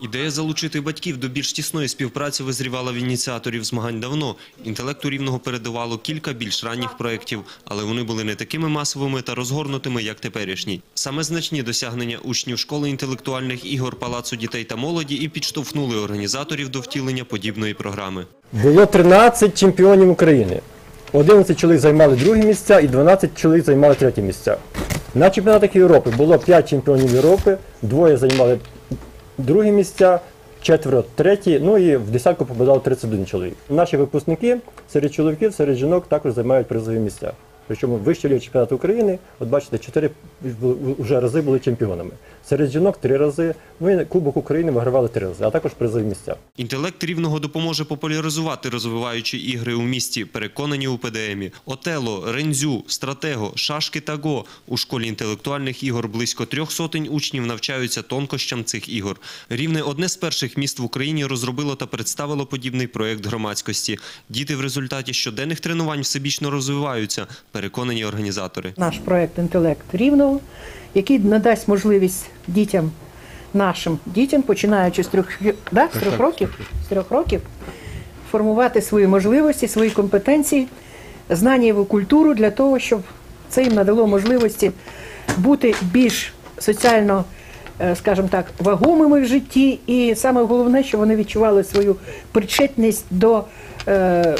Ідея залучити батьків до більш тісної співпраці визрівала в ініціаторів змагань давно. Інтелекту рівного передавало кілька більш ранніх проєктів, але вони були не такими масовими та розгорнутими, як теперішні. Саме значні досягнення учнів школи інтелектуальних ігор Палацу дітей та молоді і підштовхнули організаторів до втілення подібної програми. Було 13 чемпіонів України. 11 чоловік займали другі місця і 12 чоловік займали треті місця. На чемпіонатах Європи було 5 чемпіонів Європи, двоє займали другі місця, четверо треті, ну і в десятку попадало 31 чоловік. Наші випускники серед чоловіків, серед жінок також займають призові місця. Причому вищий рівень чемпіонату України, от бачите, 4 вже рази були чемпіонами. Серед жінок 3 рази, і Кубок України вигравали 3 рази, а також призові місця. Інтелект рівного допоможе популяризувати розвиваючі ігри у місті, переконані у ПДМі. Отело, Рензю, Стратего, Шашки та Го. У школі інтелектуальних ігор близько трьох сотень учнів навчаються тонкощам цих ігор. Рівне одне з перших міст в Україні розробило та представило подібний проєкт громадськості. Діти в результаті щоденних тренувань всебічно розвиваються, переконані організатори. наш проект інтелект рівного, який надасть можливість дітям, нашим дітям, починаючи з трьох, да, з трьох років, з трьох років, формувати свої можливості, свої компетенції, знання і культуру для того, щоб це їм надало можливості бути більш соціально, е, скажімо так, вагомими в житті, і саме головне, щоб вони відчували свою причетність до е,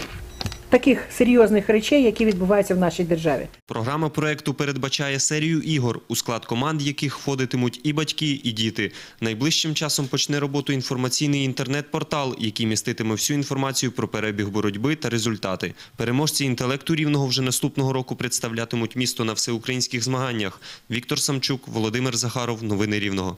таких серйозних речей, які відбуваються в нашій державі. Програма проекту передбачає серію ігор, у склад команд яких входитимуть і батьки, і діти. Найближчим часом почне роботу інформаційний інтернет-портал, який міститиме всю інформацію про перебіг боротьби та результати. Переможці інтелекту рівного вже наступного року представлятимуть місто на всеукраїнських змаганнях. Віктор Самчук, Володимир Захаров. Новини Рівного.